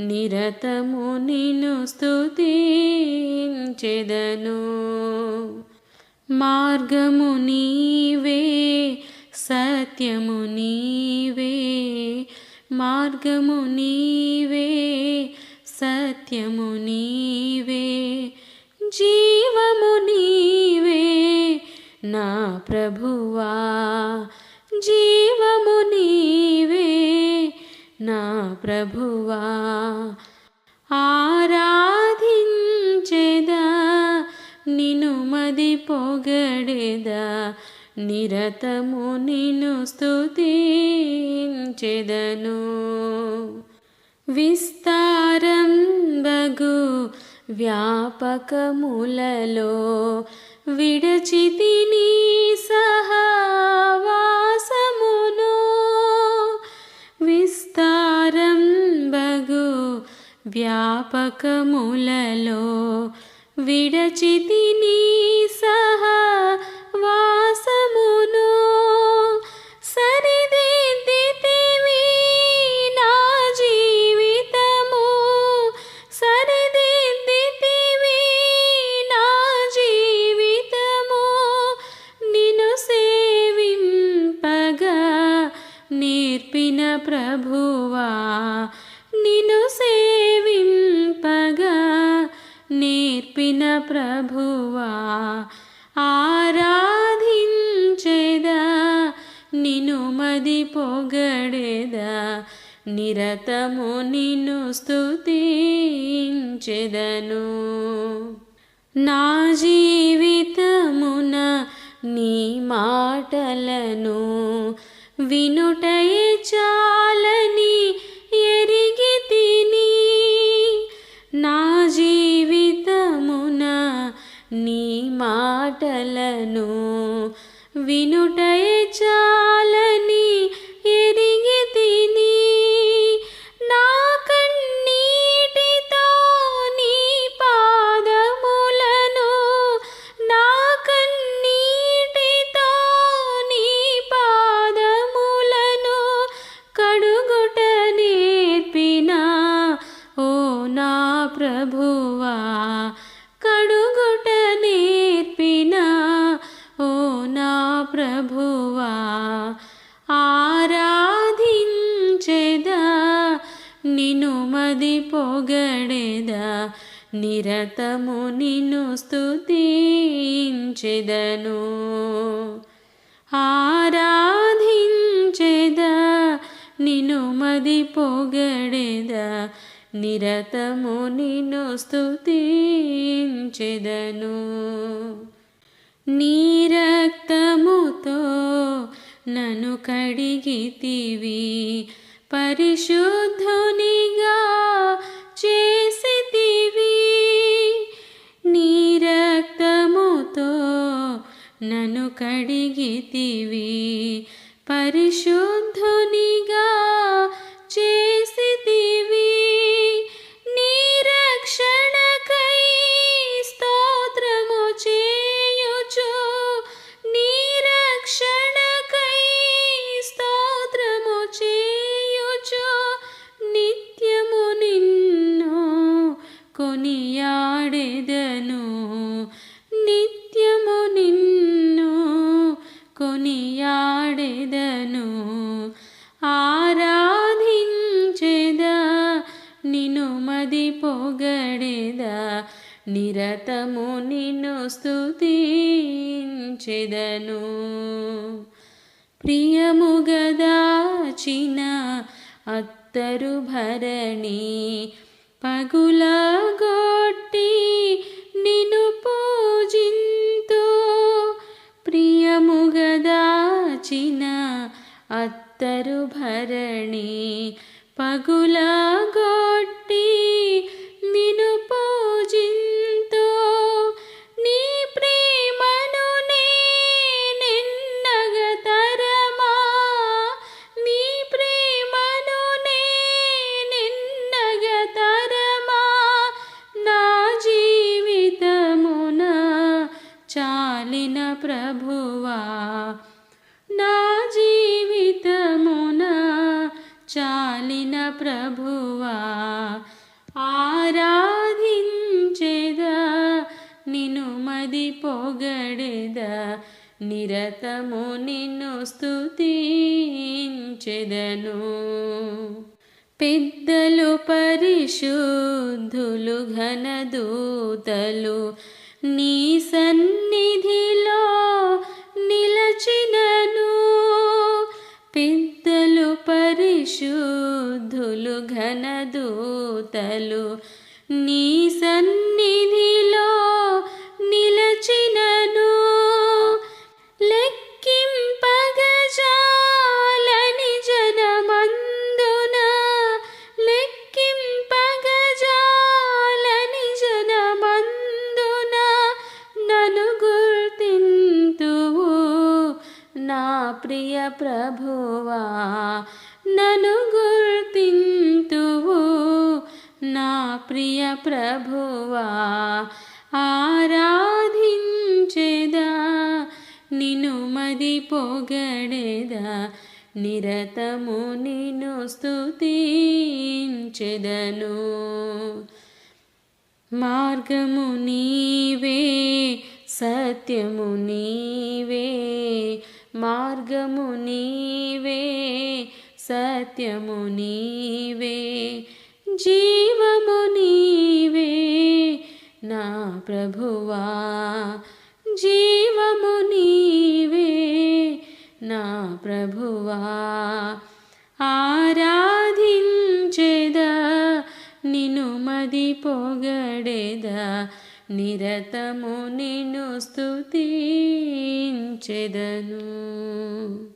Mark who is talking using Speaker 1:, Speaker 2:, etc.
Speaker 1: నిరతము నిన్ను స్తుతించెదను మార్గము నీవే సత్యము నీవే మార్గము నీవే సత్యము నీవే జీవము నీవే నా ప్రభువా జీవము నీవే నా ప్రభువా ఆరాధించెదా నిను మది పొగడెదా నిరతము నిను స్థుతించెదను విస్తారం బగు వ్యాపకములలో విడచితిని సహవాస వ్యాపకములలో విడచితి నీ విడచితిని సహవాసమును సరిదిద్దితివి నా జీవితము. సరిదిద్దితివి నా జీవితము. నిన్ను సేవింపగా నేర్పిన ప్రభువా ప్రభువా ఆరాధించేదా నిను మది పొగడేదా నిరతము నిన్ను స్తుతించెదను. నా జీవితమున నీ మాటలను వినుట నీ మాటలను వినుటయే చాలని ఎరిగి తిని నా కన్నీటితో నీ పాదములను నా కన్నీటితో నీ పాదములను కడుగుట నేర్పిన ఓ నా ప్రభువా నిన్ను మది పొగడేదా? నిరతము నిన్ను స్తుతించెదను. ఆరాధించెదా? నిన్ను మది పొగడేదా? నిరతము నిన్ను స్తుతించెదను. నీరక్తముతో నన్ను కడిగితివి. పరిశుద్ధునిగా చేసితివి. నీ రక్తముతో నన్ను కడిగితివి. పరిశుద్ధునిగా నిరతము నిన్ను స్తుతించెదను. ప్రియముగదాచిన అత్తరు భరణి పగులా చాలిన ప్రభువా ఆరాధించేద నిను మది పొగడెద నిరతము నిన్ను స్థుతించెదను పెద్దలు పరిశుద్ధులు ఘనదూతలు నీ సన్నిధి ప్రియ ప్రభువా నను గుర్తింతువు. నా ప్రియ ప్రభువా ఆరాధించెదా నిను మది పొగడెదా. నిరతము నిను స్తుతించెదను. మార్గము నీవే సత్యము నీవే. మార్గము నీవే సత్యము నీవే జీవము నీవే నా ప్రభువా జీవము నీవే నా ప్రభువా. ఆరాధించెదా నిను మది పొగడెదా నిరతము ce de nu.